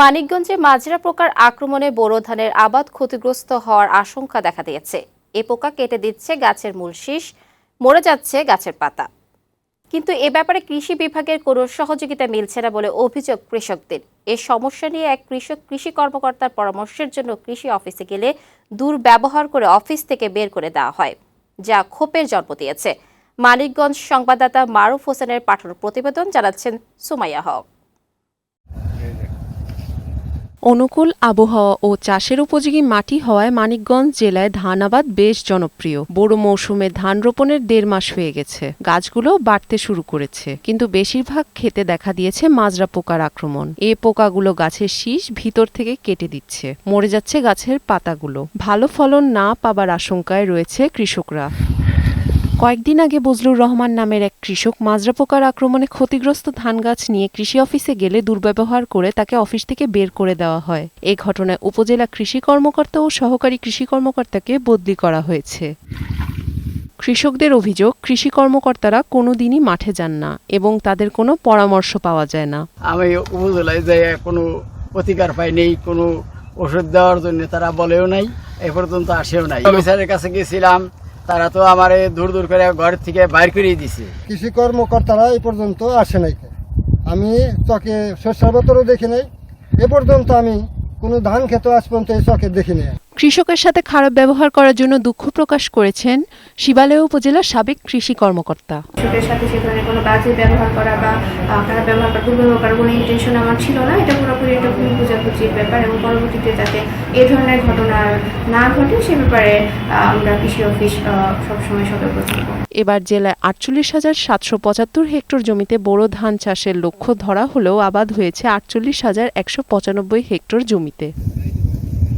মানিকগঞ্জে মাজরা পোকার আক্রমণে বোরো ধানের আবাদ ক্ষতিগ্রস্ত হওয়ার আশঙ্কা দেখা দিয়েছে। এ পোকা কেটে দিচ্ছে গাছের মূল শীষ, মরে যাচ্ছে গাছের পাতা। কিন্তু এ ব্যাপারে কৃষি বিভাগের কোনো সহযোগিতা মিলছে না বলে অভিযোগ কৃষকদের। এ সমস্যা নিয়ে এক কৃষক কৃষি কর্মকর্তার পরামর্শের জন্য কৃষি অফিসে গেলে দুর্ব্যবহার করে অফিস থেকে বের করে দেওয়া হয়, যা ক্ষোভের জন্ম দিয়েছে। মানিকগঞ্জ সংবাদদাতা মারুফ হোসেনের পাঠানো প্রতিবেদন জানাচ্ছেন সুমাইয়া হক। অনুকূল আবহাওয়া ও চাষের উপযোগী মাটি হওয়ায় মানিকগঞ্জ জেলায় ধান আবাদ বেশ জনপ্রিয়। বড় মৌসুমে ধান রোপণের দেড় মাস হয়ে গেছে। গাছগুলো বাড়তে শুরু করেছে, কিন্তু বেশিরভাগ ক্ষেতে দেখা দিয়েছে মাজরা পোকার আক্রমণ। এ পোকাগুলো গাছের শীষ ভিতর থেকে কেটে দিচ্ছে, মরে যাচ্ছে গাছের পাতাগুলো। ভালো ফলন না পাবার আশঙ্কায় রয়েছে কৃষকরা। কয়েকদিন আগে বজলুর রহমান নামের এক কৃষক মাজরা পোকার আক্রমণে ক্ষতিগ্রস্ত ধান গাছ নিয়ে কৃষি অফিসে গেলে দুর্ব্যবহার করে তাকে অফিস থেকে বের করে দেওয়া হয়। এ ঘটনায় উপজেলা কৃষি কর্মকর্তা ও সহকারী কৃষি কর্মকর্তাকে বদলি করা হয়েছে। কৃষকদের অভিযোগ, কৃষি কর্মকর্তারা কোনোদিনই মাঠে যান না এবং তাদের কোনো পরামর্শ পাওয়া যায় না। আমি উপজেলায় যাই কোনো প্রতিকার নেই কোনো ওষুধ দেওয়ার জন্য তারা বলেও নাই, এ পর্যন্ত আসেও নাই। অফিসারের কাছে গেছিলাম তারা তো আমার দূর দূর করে ঘর থেকে বাইর করিয়ে দিছে। কৃষি কর্মকর্তারা এই পর্যন্ত আসে নাই। আমি চকে শস্যাবতরও দেখি নাই। এ পর্যন্ত আমি কোনো ধান খেতে আজ পর্যন্ত এই চকে দেখি নাই। কৃষকের সাথে খারাপ ব্যবহার করার জন্য দুঃখ প্রকাশ করেছেন শিবালয় উপজেলার সাবেক কৃষি কর্মকর্তা। কৃষকের সাথে সে ধরনের কোনো বাজে ব্যবহার করা বা খারাপ ব্যবহার করা দুর্ব্যবহার করার কোনো ইন্টেনশন আমার ছিল না। এটা পুরোপুরি একটা ভুল বোঝাবুঝির ব্যাপার এবং পরবর্তীতে যাতে এ ধরনের ঘটনা না ঘটে সে ব্যাপারে আমরা কৃষি অফিস সবসময় সতর্ক থাকব। এবার জেলায় আটচল্লিশ হাজার সাতশো পঁচাত্তর হেক্টর জমিতে বোরো ধান চাষের লক্ষ্য ধরা হলেও আবাদ হয়েছে আটচল্লিশ হাজার একশো পঁচানব্বই হেক্টর জমিতে।